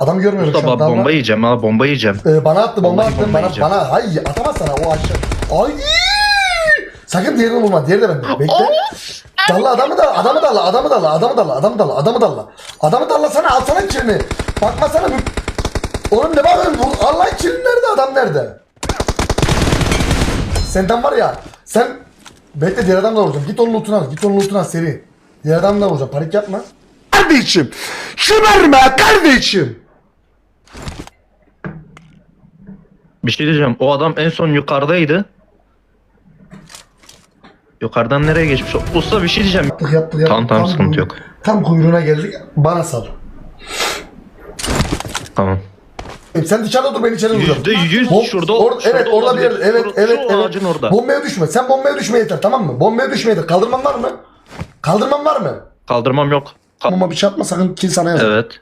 Adamı görmüyorum Usta şu an. bomba yiyeceğim ha bomba yiyeceğim. Ee, bana attı bomba Vallahi attı. bomba Bana, yiyeceğim. bana hayır atamazsana o aşağı. Ay. Sakın diğerini vurma. Diğeri de bende. Bekle. Dalla adamı da adamı dalla adamı dalla adamı dalla adamı dalla adamı dalla. Adamı dalla sana alsana kilini. Bakmasana bir. Oğlum ne bakıyorsun? Bu- Allah kilin nerede adam nerede? Senden var ya sen bekle diğer adamla vuracağım. Git onun lootunu al. Git onun lootunu al seri. Diğer adamla vuracağım. Panik yapma. Kardeşim. Şımarma kardeşim. Bir şey diyeceğim. O adam en son yukarıdaydı. Yukarıdan nereye geçmiş? Usta bir şey diyeceğim. Yaptık yaptık yaptık. Tamam, tamam, sıkıntı kuyru- yok. Tam kuyruğuna geldik. Bana sal. Tamam. Sen dışarıda dur ben içeri duracağım. Yüzde yüz Bom- şurada. or- şurada evet orada bir yer. olabilir. Evet Şu- evet şu evet. ağacın orada. Bombaya düşme. Sen bombaya düşme yeter tamam mı? Bombaya düşme yeter. Kaldırman var mı? Kaldırman var mı? Kaldırmam yok. Kal- Ama bir şey yapma sakın kill sana yazar. evet.